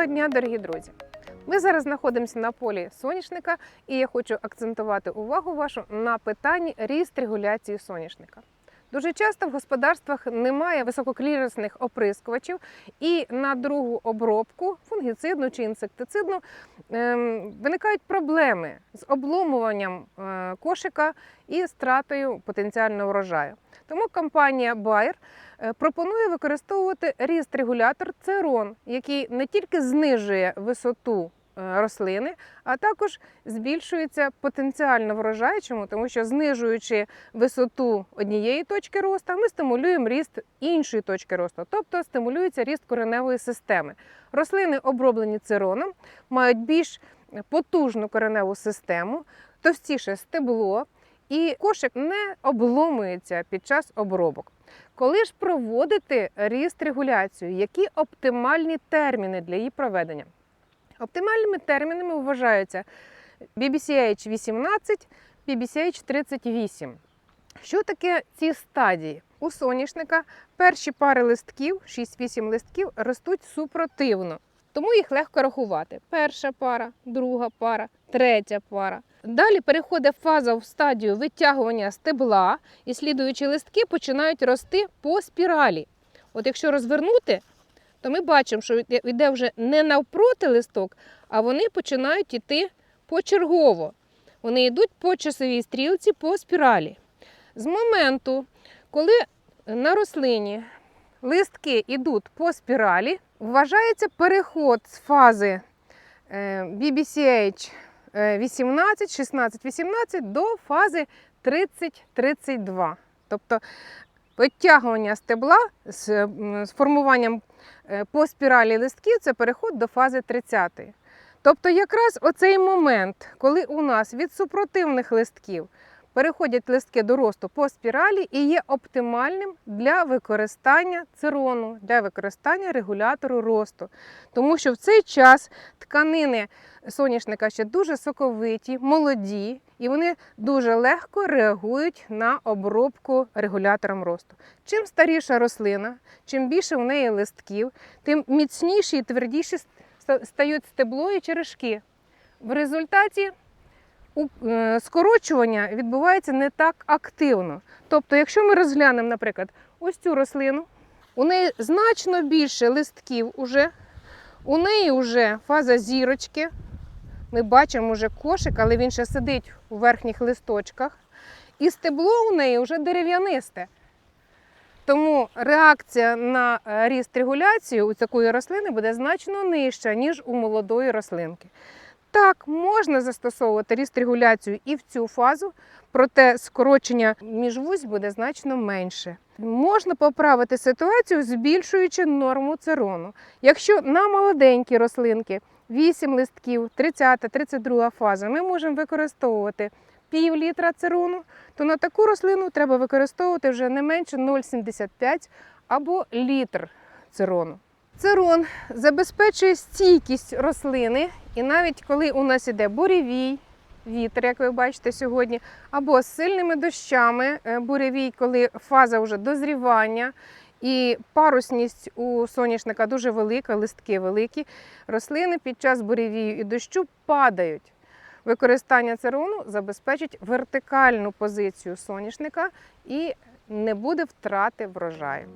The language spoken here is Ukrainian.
Доброго дня, дорогі друзі! Ми зараз знаходимося на полі соняшника, і я хочу акцентувати увагу вашу на питанні ріст регуляції соняшника. Дуже часто в господарствах немає висококлірісних оприскувачів, і на другу обробку, фунгіцидну чи інсектицидну, ем, виникають проблеми з обломуванням е, кошика і стратою потенціального врожаю. Тому компанія Bayer пропонує використовувати ріст-регулятор церон, який не тільки знижує висоту е, рослини, а також збільшується потенціально врожайчому, Тому що знижуючи висоту однієї точки росту, ми стимулюємо ріст іншої точки росту, тобто стимулюється ріст кореневої системи. Рослини, оброблені цироном, мають більш потужну кореневу систему, товстіше стебло, і кошик не обломується під час обробок. Коли ж проводити ріст регуляцію, які оптимальні терміни для її проведення? Оптимальними термінами вважаються BBCH 18, BBCH 38. Що таке ці стадії? У соняшника перші пари листків, 6-8 листків, ростуть супротивно, тому їх легко рахувати. Перша пара, друга пара, третя пара. Далі переходить фаза в стадію витягування стебла, і слідуючі листки починають рости по спіралі. От якщо розвернути, то ми бачимо, що йде- вже не навпроти листок, а вони починають йти почергово. Вони йдуть по часовій стрілці по спіралі. З моменту, коли на рослині листки йдуть по спіралі, вважається переход з фази BBCH е, 18, 16, 18 до фази 30-32. Тобто витягування стебла з, формуванням е, по спіралі листків це переход до фази 30. Тобто, якраз оцей момент, коли у нас від супротивних листків переходять листки до росту по спіралі і є оптимальним для використання цирону, для використання регулятору росту. Тому що в цей час тканини соняшника ще дуже соковиті, молоді, і вони дуже легко реагують на обробку регулятором росту. Чим старіша рослина, чим більше в неї листків, тим міцніші і твердіші стають стебло і черешки. В результаті скорочування відбувається не так активно. Тобто, якщо ми розглянемо, наприклад, ось цю рослину, у неї значно більше листків уже, у неї вже фаза зірочки. Ми бачимо вже кошик, але він ще сидить у верхніх листочках. І стебло у неї вже дерев'янисте. Тому реакція на е, ріст регуляцію у такої рослини буде значно нижча, ніж у молодої рослинки. Так, можна застосовувати ріст регуляцію і в цю фазу, проте скорочення міжвузь буде значно менше. Можна поправити ситуацію, збільшуючи норму церону. Якщо на молоденькі рослинки 8 листків, 30-32 фаза, ми можемо використовувати пів літра церону, то на таку рослину треба використовувати вже не менше 0,75 або літр церону. Церон забезпечує стійкість рослини, і навіть коли у нас іде буревій, вітер, як ви бачите сьогодні, або з сильними дощами, е, буревій, коли фаза вже дозрівання. І парусність у соняшника дуже велика, листки великі. Рослини під час буревію і дощу падають. Використання церону забезпечить вертикальну позицію соняшника і не буде втрати врожаю.